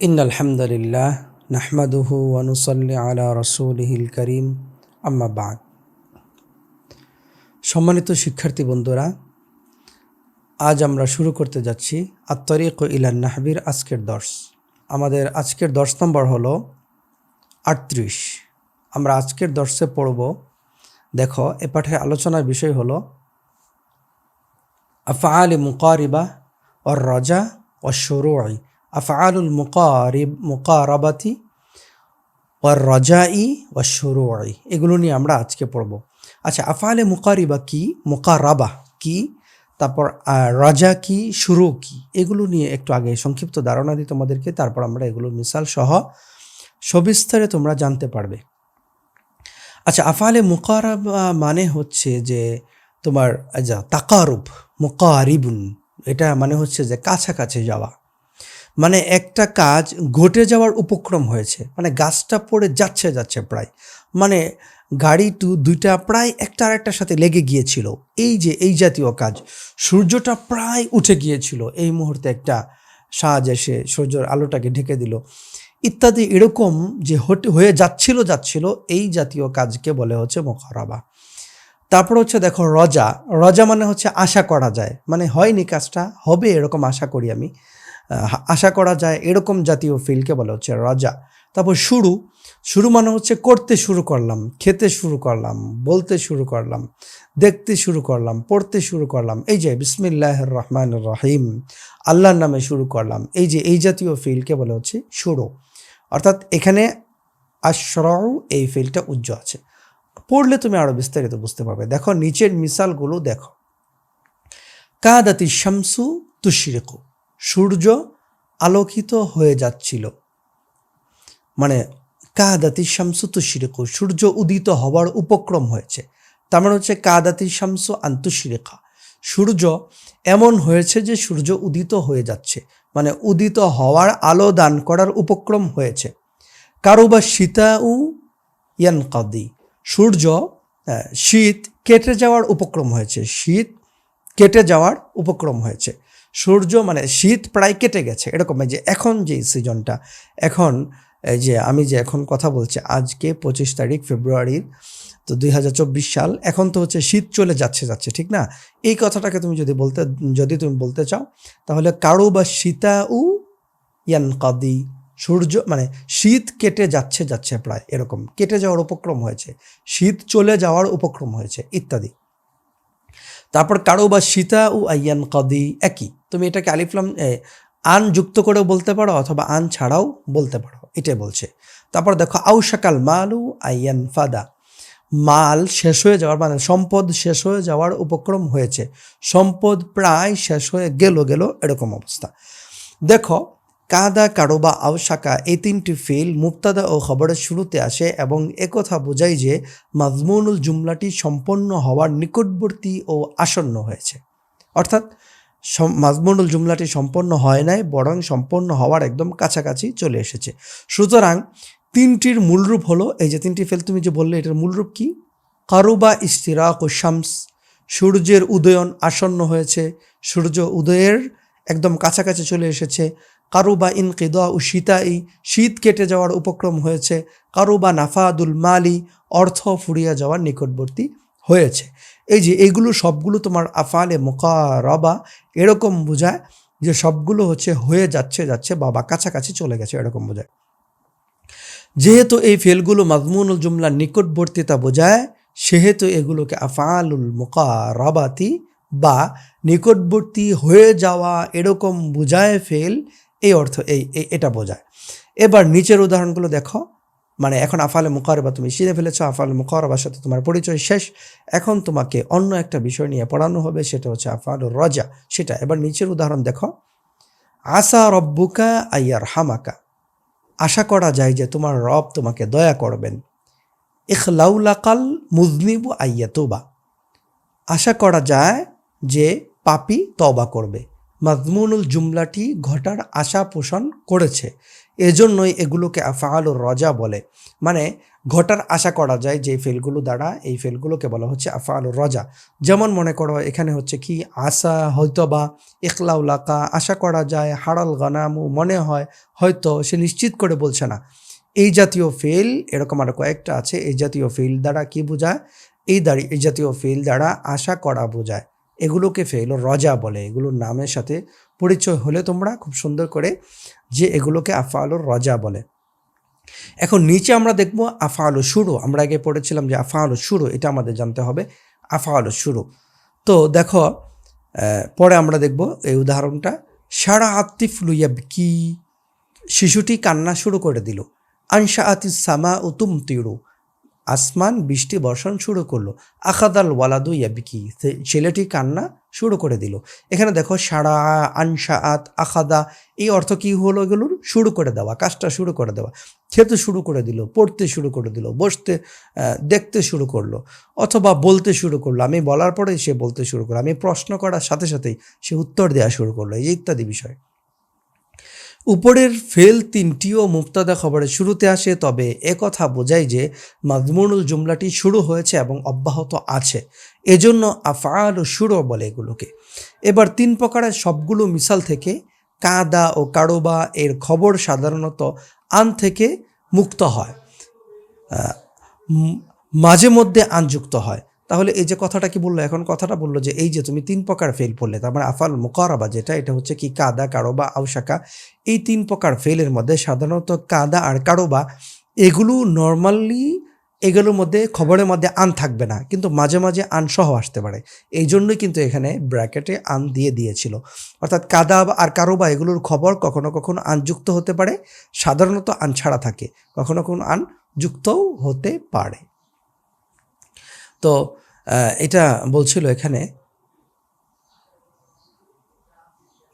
In আলহামদুলিল্লাহ নাহমাদুহু ওয়ানুসল্লি আলা রসুলহিল করিম, আম্মা বাদ। সম্মানিত শিক্ষার্থী বন্ধুরা, আজ আমরা শুরু করতে যাচ্ছি আত্তরিক ইলান নাহবির আজকের দর্শ। আমাদের আজকের দশ নম্বর হলো আটত্রিশ। আমরা আজকের দর্শে পড়ব, দেখো, এ পাঠের আলোচনার বিষয় হলো, আফআল মুকারিবা ও রজা ও শুরুই। আফআলুল মুকারিব, মুকারাবাতি ও রজাই ও শুরুই এগুলো নিয়ে আমরা আজকে পড়ব। আচ্ছা আফআলে মুকারিবা কি? মুকারাবা কি? তারপর রাজা কি? শুরু কি? এগুলো নিয়ে একটু আগে সংক্ষিপ্ত ধারণা দিই তোমাদেরকে তারপর আমরা এগুলো মিসাল সহ সবিস্তারে তোমরা জানতে পারবে। আচ্ছা আফালে মুকারাবা মানে হচ্ছে যে তোমার যা, তাকারুব, মুকারিবুন। এটা মানে হচ্ছে যে কাছাকাছি যাওয়া। মানে একটা কাজ ঘটে যাওয়ার উপক্রম হয়েছে। মানে গাছটা পড়ে যাচ্ছে যাচ্ছে প্রায়। মানে গাড়ি টু দুইটা প্রায় একটা আর একটার সাথে লেগে গিয়েছিল। এই যে, এই জাতীয় কাজ, সূর্যটা প্রায় উঠে গিয়েছিল। এই মুহূর্তে একটা সাজ এসে সূর্যের আলোটাকে ঢেকে দিল। ইত্যাদি এরকম যে হয়ে যাচ্ছিল যাচ্ছিল, এই জাতীয় কাজকে বলে হচ্ছে মোকারাবা তারপর হচ্ছে দেখো রজা। রজা মানে হচ্ছে আশা করা যায়। মানে হয়নি কাজটা, হবে এরকম আশা করি আমি। আশা করা যায় এরকম জাতীয় ফিলকে বলা হচ্ছে রজা। তারপর শুরু শুরু মানে হচ্ছে করতে শুরু করলাম, খেতে শুরু করলাম, বলতে শুরু করলাম, দেখতে শুরু করলাম, পড়তে শুরু করলাম, এই যে বিসমিল্লাহ রহমান রহিম, আল্লাহর নামে শুরু করলাম, এই যে এই জাতীয় ফিলকে বলা হচ্ছে শুরু। অর্থাৎ এখানে আশ্রউ এই ফিলটা উজ্জ আছে। পড়লে তুমি আরও বিস্তারিত বুঝতে পারবে। দেখো, নিচের মিসালগুলো দেখো। কাদাতি শামসু তুশরিকু। সূর্য আলোকিত হয়ে যাচ্ছিল। মানে কাদাতি শামসু তুশরিকু, সূর্য উদিত হওয়ার উপক্রম হয়েছে। তার মানে হচ্ছে কাদাতি শামসু আন্তুশরিকা সূর্য এমন হয়েছে যে সূর্য উদিত হয়ে যাচ্ছে। মানে উদিত হওয়ার আলো দান করার উপক্রম হয়েছে। কারও বা সীতাউ ইয়ানকাদি। সূর্য শীত কেটে যাওয়ার উপক্রম হয়েছে। শীত কেটে যাওয়ার উপক্রম হয়েছে। সূর্য মানে শীত প্রায় কেটে গেছে। এরকম যে এখন যে সিজনটা, এখন এই যে আমি যে এখন কথা বলছি, আজকে পঁচিশ তারিখ ফেব্রুয়ারির তো দুই হাজার চব্বিশ সাল, এখন তো হচ্ছে শীত চলে যাচ্ছে যাচ্ছে, ঠিক না? এই কথাটাকে তুমি যদি বলতে, যদি তুমি বলতে চাও, তাহলে কারও বা সীতা উ ইয়ান কাদি, সূর্য মানে শীত কেটে যাচ্ছে যাচ্ছে প্রায় এরকম। কেটে যাওয়ার উপক্রম হয়েছে, শীত চলে যাওয়ার উপক্রম হয়েছে, ইত্যাদি। তারপর কারও বা সীতা ও আইয়ান কদি, একই। তুমি এটাকে আলিফলাম আন যুক্ত করেও বলতে পারো অথবা আন ছাড়াও বলতে পারো, এটাই বলছে। তারপর দেখো, আউশাকাল মালু আইয়ান ফাদা। মাল শেষ হয়ে যাওয়ার মানে সম্পদ শেষ হয়ে যাওয়ার উপক্রম হয়েছে। সম্পদ প্রায় শেষ হয়ে গেল গেল, এরকম অবস্থা। দেখো কাদা, কারোবা, আওশাকা এই তিনটি ফিল মুক্তাদা ও খবরের শুরুতে আসে এবং একথা বোঝায় যে মাজমুনুল জুমলাটি সম্পন্ন হওয়ার নিকটবর্তী ও আসন্ন হয়েছে। অর্থাৎ মাজমুনুল জুমলাটি সম্পন্ন হয় নাই, বরং সম্পন্ন হওয়ার একদম কাছাকাছি চলে এসেছে। সুতরাং তিনটির মূলরূপ হলো, এই যে তিনটি ফেল তুমি যে বললে, এটার মূলরূপ কি? কারুবা ইস্তিরাক ও শামস, সূর্যের উদয়ন আসন্ন হয়েছে, সূর্য উদয়ের একদম কাছাকাছি চলে এসেছে কারুবা ইনকিদা ও শীতাই, শীত কেটে যাওয়ার উপক্রম হয়েছে, কারুবা নাফাদুল মালি, অর্থ ফুরিয়ে যাওয়ার নিকটবর্তী হয়েছে। এই যে এইগুলো সবগুলো তোমার আফালে মোকারবা, এরকম বোঝায় যে সবগুলো হচ্ছে হয়ে যাচ্ছে যাচ্ছে বাবা কাছাকাছি চলে গেছে, এরকম বোঝায়। যেহেতু এই ফেলগুলো মাজমুনুল জুমলার নিকটবর্তীতা বোঝায়, সেহেতু এগুলোকে আফালুল মুকারাবাতি বা নিকটবর্তী হয়ে যাওয়া এরকম বোঝায় ফেল এই অর্থ, এই এটা বোঝায়। এবার নিচের উদাহরণগুলো দেখো। মানে এখন আফালে মুকারবা তুমি শিখে ফেলেছো, আফালে মুকারবার সাথে তোমার পরিচয় শেষ। এখন তোমাকে অন্য একটা বিষয় নিয়ে পড়ানো হবে, সেটা হচ্ছে আফালুর রজা। সেটা, এবার নিচের উদাহরণ দেখো। আসা রব্বুকা আইয়ার হামাকা আশা করা যায় যে তোমার রব তোমাকে দয়া করবেন। ইখলাউলাকাল মুজনিবু আইয়াতুবা। আশা করা যায় যে পাপি তবা করবে। মাজমুনুল জুমলাটি ঘটার আশা পোষণ করেছে। এজন্যই এগুলোকে আফালুর রজা বলে। মানে ঘটার আশা করা যায় যে ফেলগুলো দ্বারা এই ফেলগুলোকে বলা হচ্ছে আফআল রজা। যেমন মনে করো, এখানে হচ্ছে কি, আশা হয়তো বা ইখলাউলাকা আশা করা যায়, হারাল গানামু মনে হয়, হয়তো সে নিশ্চিত করে বলছে না। এই জাতীয় ফেল, এরকম আরও কয়েকটা আছে, এই জাতীয় ফেল দ্বারা কি বোঝায়? এই দাঁড়ি, এই জাতীয় ফেল দ্বারা আশা করা বোঝায়। এগুলোকে ফেল রজা বলে, এগুলোর নামের সাথে পরিচয় হলে তোমরা খুব সুন্দর করে যে এগুলোকে আফআলুর রজা বলে। এখন নিচে আমরা দেখব আফআলু শুরু। আমরা আগে পড়েছিলাম যে আফআলু শুরু, এটা আমাদের জানতে হবে, আফআলু শুরু। তো দেখো পরে আমরা দেখব এই উদাহরণটা। সারা আত্তিফ লুইয়াব কি শিশুটি কান্না শুরু করে দিল। আনসা আতিস সামা উতুম তিরু আসমান বৃষ্টি বর্ষণ শুরু করল। আখাদাল ওয়ালাদু ইয়াবিকি ছেলেটি কান্না শুরু করে দিল। এখানে দেখো, সারা আনসা আত আখাদা, এই অর্থ কী হলো এগুলোর শুরু করে দেওয়া, কাজটা শুরু করে দেওয়া। খেতে শুরু করে দিল, পড়তে শুরু করে দিল, বসতে দেখতে শুরু করল, অথবা বলতে শুরু করল। আমি বলার পরে সে বলতে শুরু করল। আমি প্রশ্ন করার সাথে সাথেই সে উত্তর দেওয়া শুরু করল, এই ইত্যাদি বিষয়। উপরের ফেল তিনটিও মুক্তাদা খবরের শুরুতে আসে, তবে একথা বোঝায় যে মাজমুনুল জুমলাটি শুরু হয়েছে এবং অব্যাহত আছে। এজন্য আফআল ও শুরু বলে এগুলোকে। এবার তিন প্রকারের সবগুলো মিসাল থেকে কাদা ও কারোবা এর খবর সাধারণত আন থেকে মুক্ত হয়। মাঝে মধ্যে আন যুক্ত হয়। তাহলে এই যে কথাটা কি বলল? এখন কথাটা বলল যে এই যে তুমি তিন প্রকার ফেল পড়লে, তার মানে আফাল মোকারাবা যেটা, এটা হচ্ছে কি কাদা কারোবা আউশাকা। এই তিন প্রকার ফেলের মধ্যে সাধারণত কাদা আর কারোবা এগুলো নর্মালি এগুলোর মধ্যে খবরের মধ্যে আন থাকবে না, কিন্তু মাঝে মাঝে আন সহ আসতে পারে। এই জন্যই কিন্তু এখানে ব্র্যাকেটে আন দিয়ে দিয়েছিল। অর্থাৎ কাদা আর কারোবা এগুলোর খবর কখনো কখনো আন যুক্ত হতে পারে, সাধারণত আন ছাড়া থাকে, কখনো কখনো আন যুক্তও হতে পারে। তো এটা বলছিল এখানে।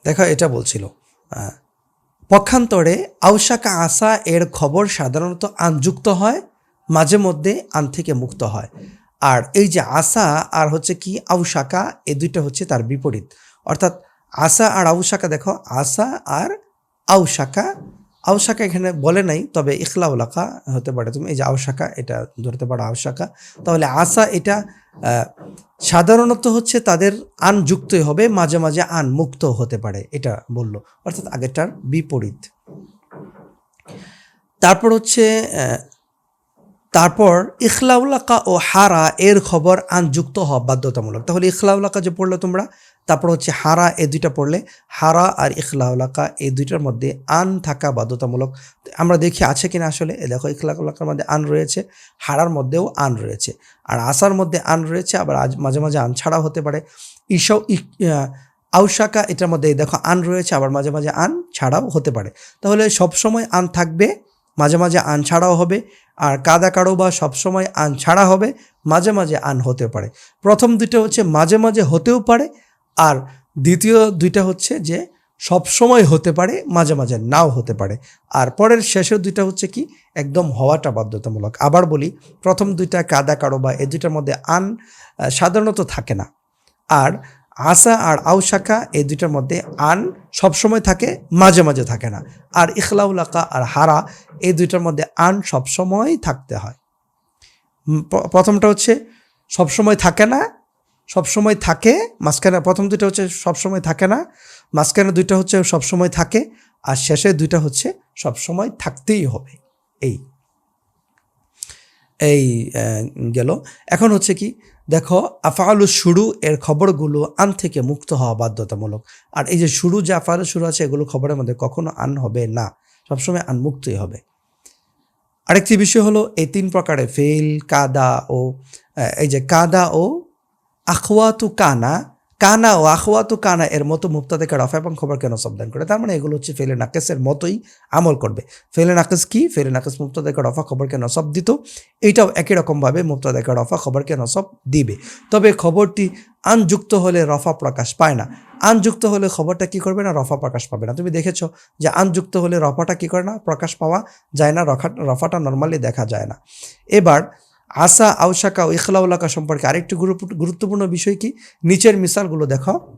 দেখো, এটা বলছিল পক্ষান্তরে আউসাকা আসা এর খবর সাধারণত আনযুক্ত হয়, মাঝে মধ্যে আন থেকে মুক্ত হয়। আর এই যে আসা আর হচ্ছে কি আউসাকা এ দুইটা হচ্ছে তার বিপরীত। অর্থাৎ আসা আর আউসাকা দেখো, আসা আর আউসাকা আউসাকা এখানে বলে নাই, তবে ইখলাউলাকা হতে পারে। তুমি এই যে আউসাকা এটা ধরতে পারো আউসাকা তাহলে আসা এটা সাধারণত হচ্ছে তাদের আন যুক্তই হবে, মাঝে মাঝে আন মুক্ত হতে পারে, এটা বলল। অর্থাৎ আগেরটার বিপরীত। তারপর হচ্ছে তারপর ইখলাউলাকা ও হারা, এর খবর আন যুক্ত হওয়া বাধ্যতামূলক। তাহলে ইখলাউলাকা যে পড়লে তোমরা তারপর হচ্ছে হারা এ দুইটা পড়লে, হারা আর ইখলাউলাকা এই দুইটার মধ্যে আন থাকা বাধ্যতামূলক। আমরা দেখি আছে কিনা আসলে? এ দেখো, ইখলাউলাকার মধ্যে আন রয়েছে, হারার মধ্যেও আন রয়েছে। আর আসার মধ্যে আন রয়েছে, আবার আজ মাঝে মাঝে আন ছাড়াও হতে পারে। ঈশাও আউশাকা এটার মধ্যে এই দেখো আন রয়েছে, আবার মাঝে মাঝে আন ছাড়াও হতে পারে। তাহলে সব সময় আন থাকবে, মাঝে মাঝে আন ছাড়াও হবে, আর কাদা কারও বা সবসময় আন ছাড়া হবে, মাঝে মাঝে আন হতে পারে। প্রথম দুইটা হচ্ছে মাঝে মাঝে হতেও পারে আর দ্বিতীয় দুইটা হচ্ছে যে সব সময় হতে পারে, মাঝে মাঝে নাও হতে পারে। আর পরের শেষের দুইটা হচ্ছে কি? একদম হওয়াটা বাধ্যতামূলক। আবার বলি, প্রথম দুইটা কাদা কারও বা এই দুইটার মধ্যে আন সাধারণত থাকে না। আর আসা আর আউশাকা এই দুইটার মধ্যে আন সবসময় থাকে, মাঝে মাঝে থাকে না। আর ইখলাউলাকা আর হারা এই দুইটার মধ্যে আন সবসময় থাকতে হয়। প্রথমটা হচ্ছে সবসময় থাকে না সবসময় থাকে, মাঝখানে প্রথম দুইটা হচ্ছে সবসময় থাকে না, মাঝখানে দুইটা হচ্ছে সবসময় থাকে, আর শেষে দুইটা হচ্ছে সবসময় থাকতেই হবে। এই। এই গেল। এখন হচ্ছে কি, দেখো, আফআলু শুরু এর খবরগুলো আন থেকে মুক্ত হওয়া বাধ্যতামূলক। আর এই যে শুরু যে আফআলু শুরু আছে, এগুলো খবরের মধ্যে কখনো আন হবে না। সবসময় আন মুক্তই হবে। আরেকটি বিষয় হলো, এই তিন প্রকারের ফেল কাদা ও এই যে কাদা ও আখওয়াতু কানা কানা ও আখওয়াতু কানা এর মতো মুক্তাদেকে রফা এবং খবর কেন সবদান করে? তার মানে এগুলো হচ্ছে ফেলে নাকেসের মতোই আমল করবে। ফেলে নাকেস কি? ফেলে নাকেস মুক্তাদেকে রফা খবরকে নসব দিত? এইটাও একই রকমভাবে মুক্তাদেকে রফা খবরকে নসব দিবে। তবে খবরটি আনযুক্ত হলে রফা প্রকাশ পায় না। আনযুক্ত হলে খবরটা কি করবে না? রফা প্রকাশ পাবে না। তুমি দেখেছ যে আনযুক্ত হলে রফাটা কি করে না? প্রকাশ পাওয়া যায় না রফা রফাটা নর্মালি দেখা যায় না। এবার আসা আউশাকা ও ইখলাউলাকা সম্পর্কে আরেকটি গুরুত্ব- গুরুত্বপূর্ণ বিষয় কি? নিচের মিসালগুলো দেখো।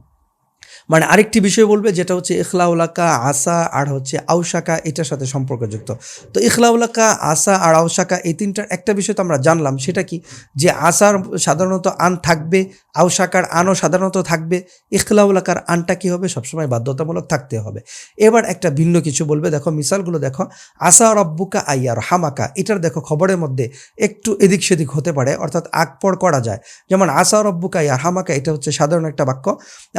মানে আরেকটি বিষয় বলবে, যেটা হচ্ছে ইখলাউলাকা, আসা আর হচ্ছে আউশাকা, এটার সাথে সম্পর্কযুক্ত। তো ইখলাউলাকা, আসা আর আউশাকা, এই তিনটার একটা বিষয় তো আমরা জানলাম, সেটা কি? যে আসার সাধারণত আন থাকবে, আউশাকার আনও সাধারণত থাকবে, ইখলাউলাকার আনটা কি হবে? সবসময় বাধ্যতামূলক থাকতে হবে। এবার একটা ভিন্ন কিছু বলবে, দেখো মিসালগুলো দেখো, আসা রব্বুকা আইয়ার হামাকা এটার দেখো খবরের মধ্যে একটু এদিক সেদিক হতে পারে, অর্থাৎ আকপর করা যায়। যেমন আসা রব্বুকা ইয়া হামাকা এটা হচ্ছে সাধারণ একটা বাক্য,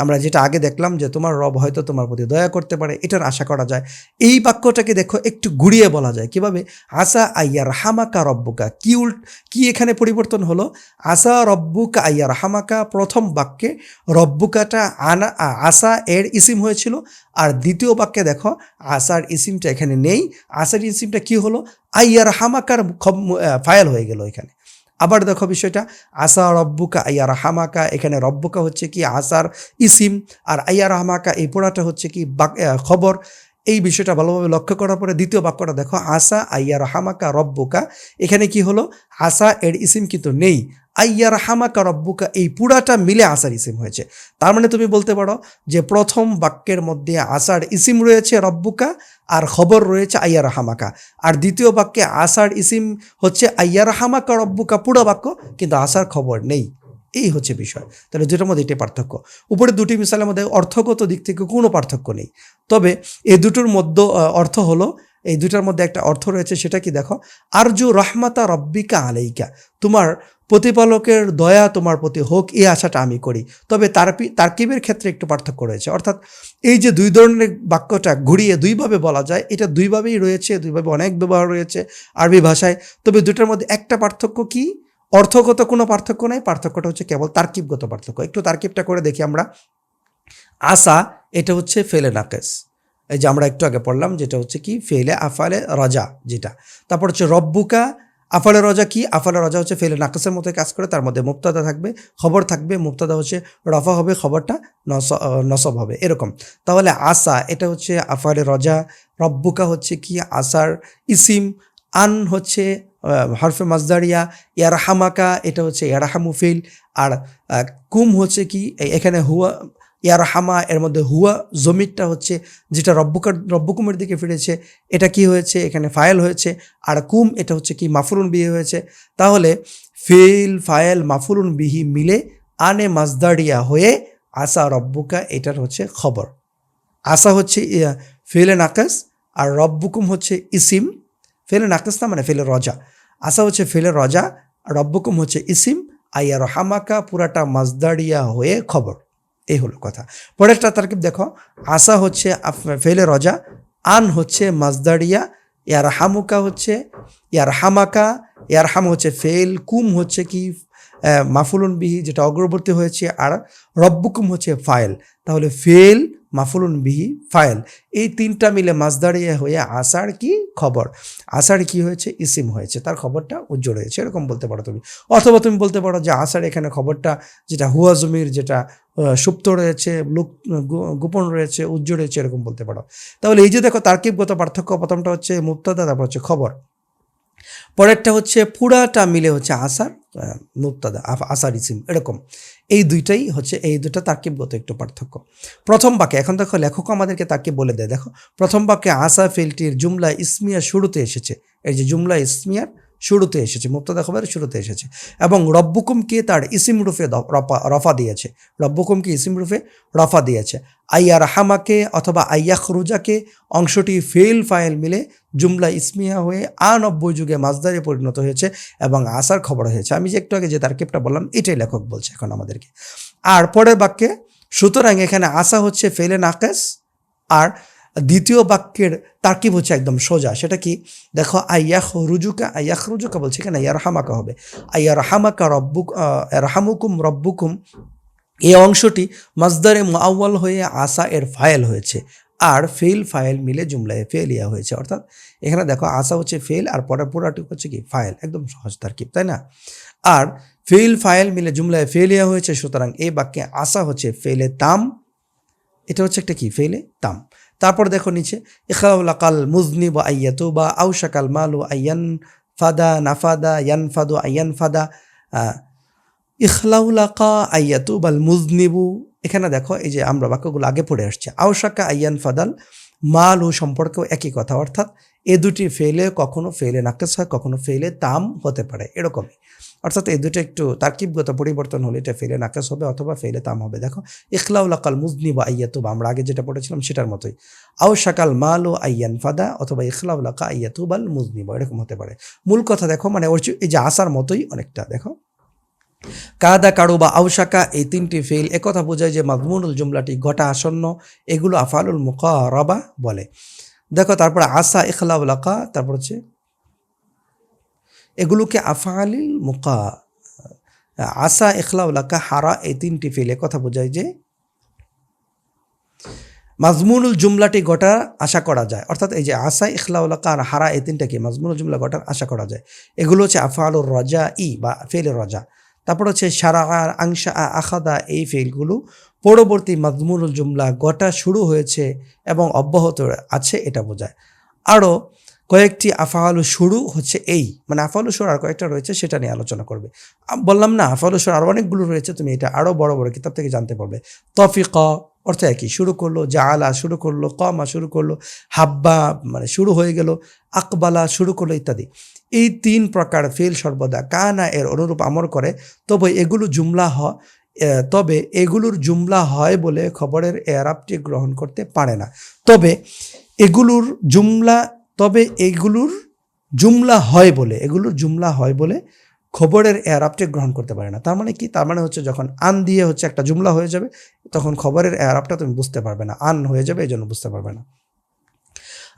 আমরা যেটা আগে দেখলাম যে তোমার রব হয়তো তোমার প্রতি দয়া করতে পারে, এটার আশা করা যায়। এই বাক্যটাকে দেখো, একটু ঘুরিয়ে বলা যায়। কীভাবে? আসা আইয়ার হামাকা রব্বুকা। কি উল্ট কি এখানে পরিবর্তন হলো? আসা রব্বুকা আইয়ার হামাকা প্রথম বাক্যে রব্বুকাটা আনা আসা এর ইসিম হয়েছিল। আর দ্বিতীয় বাক্যে দেখো, আসার ইসিমটা এখানে নেই। আসার ইসিমটা কি হলো? আইয়ার হামাকার ফায়াল হয়ে গেল এখানে। আবার দেখো বিষয়টা, আসা রব্বুকা আইয়া রাহামাকা, এখানে রব্বুকা হচ্ছে কি আসার ইসিম, আর আইয়া রাহামাকা এই পোড়াটা হচ্ছে কি খবর। এই বিষয়টা ভালোভাবে লক্ষ্য করার পরে দ্বিতীয় বাক্যটা দেখো, আসা আইয়া রাহামাকা রব্বুকা। এখানে কি হলো? আসা এর ইসিম কিন্তু নেই। আইয়ার হামাকা রব্বুকা, এই পুরাটা মিলে আসার ইসিম হয়েছে। তার মানে তুমি বলতে পারো যে প্রথম বাক্যের মধ্যে আসার ইসিম রয়েছে রব্বুকা আর খবর রয়েছে আইয়ার হামাকা আর দ্বিতীয় বাক্যে আসার ইসিম হচ্ছে আইয়ার হামাকা রব্বুকা, পুরো বাক্য, কিন্তু আসার খবর নেই। এই হচ্ছে বিষয়। তাহলে দুটোর মধ্যে এটাই পার্থক্য। উপরে দুটি মিসালের মধ্যে অর্থগত দিক থেকে কোনো পার্থক্য নেই। তবে এই দুটোর মধ্যে অর্থ হলো, এই দুটার মধ্যে একটা অর্থ রয়েছে, সেটা কি দেখো? আরজু রহমাতা রব্বিকা আলাইকা, তোমার প্রতিপালকের দয়া তোমার প্রতি হোক, এই আশাটা আমি করি। তবে তারপি, তারকিবের ক্ষেত্রে একটু পার্থক্য রয়েছে। অর্থাৎ এই যে দুই ধরনের বাক্যটা ঘুরিয়ে দুইভাবে বলা যায়, এটা দুইভাবেই রয়েছে, দুইভাবে অনেক ব্যবহার রয়েছে আরবি ভাষায়। তবে দুটার মধ্যে একটা পার্থক্য কি? অর্থগত কোনো পার্থক্য নেই, পার্থক্যটা হচ্ছে কেবল তার্কিবগত পার্থক্য। একটু তার্কিবটা করে দেখি আমরা। আসা, এটা হচ্ছে ফেলে নাকেস। এই যে আমরা একটু আগে পড়লাম, যেটা হচ্ছে কি? ফেলে আফালে রজা, যেটা। তারপর হচ্ছে রব্বুকা আফালে রজা কি? আফালে রজা হচ্ছে ফেলে নাকাসের মতো কাজ করে, তার মধ্যে মুক্তাদা থাকবে, খবর থাকবে, মুক্তাদা হচ্ছে রফা হবে, খবরটা নসব হবে, এরকম। তাহলে আসা এটা হচ্ছে আফালে রজা, রব্বুকা হচ্ছে কি? আসার ইসিম, আন হচ্ছে হরফে মাজদারিয়া, ইয়ারহামাকা, এটা হচ্ছে ইয়ারহামু ফিল আর কুম হচ্ছে কি? এখানে হুয়া ইয়ারহামা এর মধ্যে হুয়া, জমিরটা হচ্ছে যেটা রব্বুকার, রব্বকুমের দিকে ফিরেছে, এটা কি হয়েছে, এখানে ফায়েল হয়েছে, আর কুম, এটা হচ্ছে কি মাফুলুন বিহি হয়েছে। তাহলে ফেল ফায়েল, মাফুলুন বিহি মিলে আনে মাজদারিয়া হয়ে আসা রব্বুকা, এটার হচ্ছে খবর। আসা হচ্ছে ফেলে নাকাস, আর রব্বুকুম হচ্ছে ইসিম। ফেলে নাকাস না মানে ফেলে রজা। আসা হচ্ছে ফেলে রজা রব্বুকুম হচ্ছে ইসিম আইয়ার হামাকা পুরাটা মাজদারিয়া হয়ে খবর। এই হলো কথা। পরেরটা তারকিব দেখো, আসা হচ্ছে ফেলে রজা, আন হচ্ছে মাজদারিয়া ইয়ার হামুকা হচ্ছে ইয়ার হামাকা ইয়ার হাম হচ্ছে ফেল, কুম হচ্ছে কি মাফুলুন বিহি যেটা অগ্রবর্তী হয়েছে, আর রব্বুকুম হচ্ছে ফাইল তাহলে ফেল, মাফুলুন বিহি ফাইল এই তিনটা মিলে মাজদারিয়া হয়ে আসার কি খবর? আসার কি হয়েছে? ইসিম হয়েছে। তার খবরটা উজ্জ্বল হয়েছে। এরকম বলতে পারো তুমি। অথবা তুমি বলতে পারো যে আসার এখানে খবরটা যেটা হুয়া জমির যেটা সুপ্ত রয়েছে, লুক গোপন রয়েছে, উজ্জ্বল রয়েছে, এরকম বলতে পারো। তাহলে এই যে দেখো তার্কিবগত পার্থক্য, প্রথমটা হচ্ছে মুক্তাদা তারপর হচ্ছে খবর। পরেরটা হচ্ছে পুরাটা মিলে হচ্ছে আসার মুক্তাদা আসার ইসিম, এরকম। এই দুইটাই হচ্ছে, এই দুটো তার্কিবগত একটু পার্থক্য। প্রথম বাক্যে, এখন দেখো, লেখক আমাদেরকে তাকে বলে দেয়, দেখো, প্রথম বাক্যে আসা ফিলটির জুমলা ইসমিয়া শুরুতে এসেছে। এই যে জুমলা ইসমিয়ার শুরুতে এসেছে মুক্তাদা খবরের শুরুতে এসেছে। এবং রব্বুকুমকে তার ইসিম রূপে রফা- রফা দিয়েছে। রব্বুকুমকে ইসিম রূপে রফা দিয়েছে। আইয়া হামাকে অথবা আইয়াখ রুজাকে অংশটি ফেল ফাইল মিলে জুমলা ইসমিয়া হয়ে আনব্বই যুগে মাজদারে পরিণত হয়েছে এবং আসার খবর হয়েছে। আমি যে একটু আগে যে তারকিবটা বললাম, এটাই লেখক বলছে এখন আমাদেরকে। আর পরের বাক্যে, সুতরাং এখানে আসা হচ্ছে ফেলে নাকাস, আর দ্বিতীয় বাক্যের তার্কিব হচ্ছে একদম সোজা। সেটা কি? দেখো, আইয়াখ রুজুকা আইয়াখ রুজুকা বলছে এখানে ইয়ার হামাকা হবে। আইয়ার হামাকা রব্বুক রাহামুকুম রব্বুকুম। এই অংশটি মাজদারে মুআওয়াল হয়ে আসা এর ফাইল হয়েছে। আর ফেল ফাইল মিলে জুমলায় ফেল ইয়া হয়েছে। অর্থাৎ এখানে দেখো, আসা হচ্ছে ফেল আর পরের পুরাটি হচ্ছে কি? ফাইল একদম সহজ তার্কিব, তাই না? আর ফেল ফাইল মিলে জুমলায় ফেল ইয়া হয়েছে, সুতরাং এই বাক্যে আসা হচ্ছে ফেলে তাম। এটা হচ্ছে একটা কি? ফেলে তাম। তারপর দেখো নিচে ইখাউলাকাল মুজনি বা আয়াতু বা আউশাকাল মালু আয়ান ফাদা নাফাদা ইয়ান ফাদু। আয়ান ফাদা ইখলাউলাকা আয়াতু বাল মুজনিবু। এখানে দেখো এই যে আমরা বাক্যগুলো আগে পড়ে আসছে। আউশাকা আয়ান ফাদাল মাল ও সম্পর্কেও একই কথা, অর্থাৎ এ দুটি ফেলে কখনো ফেলে নাকাস হয়, কখনো ফেলে তাম হতে পারে, এরকমই। অর্থাৎ এই দুটো একটু তার্কিবগত পরিবর্তন হলে এটা ফেলে নাকাস হবে অথবা ফেলে তাম হবে। দেখো ইখলাউলাকাল মুজনি বা আইয়াতুব, আমরা আগে যেটা পড়েছিলাম সেটার মতোই। আও শাকাল মাল ও আইয়ান ফাদা অথবা ইখলাউলাকা আইয়াতুব আল মুজনি বা এরকম হতে পারে। মূল কথা দেখো মানে ওর এই যে আসার মতোই অনেকটা, দেখো। কাদা কারু বা আউশাকা, এই তিনটি ফেল একথা বোঝায় যে মাজমুনুল জুমলাটি ঘটা আসন্ন, এগুলো আফালুল মুকারবা বলে। দেখো, তারপর আসা ইখলাউলাকা তারপর হচ্ছে এগুলোকে আফালিল মুকা, আসা ইখলাউলাকা হারা, এই তিনটি ফেলে কথা বোঝায় যে মাজমুনুল জুমলাটি গটার আশা করা যায়। অর্থাৎ এই যে আসা ইখলাউলাকা আর হারা, এই তিনটাকে মাজমুনুল জুমলা গটার আশা করা যায়। এগুলো হচ্ছে আফালুর রজা ই বা ফেলের রজা। তারপর হচ্ছে সারা আর আংশা আখাদা এই ফেলগুলো পরবর্তী মাজমুরুল জুমলা গটা শুরু হয়েছে এবং অব্যাহত আছে এটা বোঝায়। আরও কয়েকটি আফাহালু শুরু হচ্ছে এই মানে আফাহালু সুর আর কয়েকটা রয়েছে সেটা নিয়ে আলোচনা করবে। বললাম না আফাহালু সুর আরও অনেকগুলো রয়েছে, তুমি এটা আরও বড় বড় কিতাব থেকে জানতে পারবে। তফিক অর্থ একই। শুরু করল জালা শুরু করল, কমা শুরু করল, হাব্বা মানে শুরু হয়ে গেল, আকবালা শুরু করল ইত্যাদি। এই তিন প্রকার ফেল সর্বদা। কানা এর অনুরূপ আমর করে, তবে এগুলো জুমলা হ তবে এগুলোর জুমলা হয় বলে খবরের এরাবটি গ্রহণ করতে পারে না। তবে এগুলোর জুমলা, তবে এগুলোর জুমলা হয় বলে, এগুলোর জুমলা হয় বলে খবরের এরাবটি গ্রহণ করতে পারে না। তার মানে কি? তার মানে হচ্ছে যখন আন দিয়ে হচ্ছে একটা জুমলা হয়ে যাবে, তখন খবরের এরাবটা তুমি বুঝতে পারবে না। আন হয়ে যাবে এই জন্য বুঝতে পারবে না।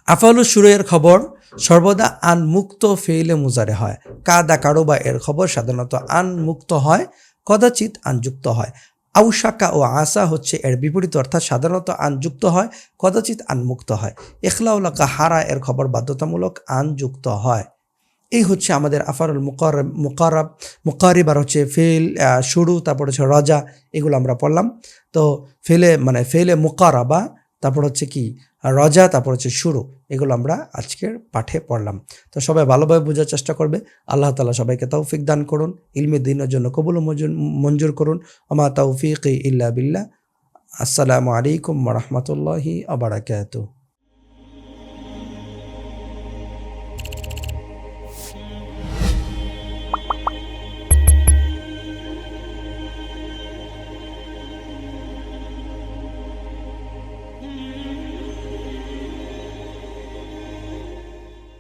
আফালু সুরের খবর, সর্বদা আন মুক্ত ফেইলে মুজারে হয়। কাদা কারও বা এর খবর সাধারণত আন মুক্ত হয়, কদাচিৎ আনযুক্ত হয়। আউশাকা ও আসা হচ্ছে এর বিপরীত, অর্থাৎ সাধারণত আনযুক্ত হয়, কদাচিৎ আনমুক্ত হয়। এখলাউলাকা হারা এর খবর বাধ্যতামূলক আনযুক্ত হয়। এই হচ্ছে আমাদের আফারুল মুকার মুকারাব মুকারিব আর হচ্ছে ফেল শুরু, তারপর হচ্ছে রজা, এগুলো আমরা পড়লাম। তো ফেলে মানে ফেলে মুকারাবা তারপর হচ্ছে কি, রজা, তারপর হচ্ছে শুরু, এগুলো আমরা আজকের পাঠে পড়লাম। তো সবাই ভালোভাবে বোঝার চেষ্টা করবে। আল্লাহ তালা সবাইকে তৌফিক দান করুন, ইলমে দিনের জন্য কবুল মঞ্জুর- মঞ্জুর করুন। আমা তৌফিক ইল্লা বিল্লাহ। আসসালামু আলাইকুম রহমতুল্লাহি আবরাকাতুহ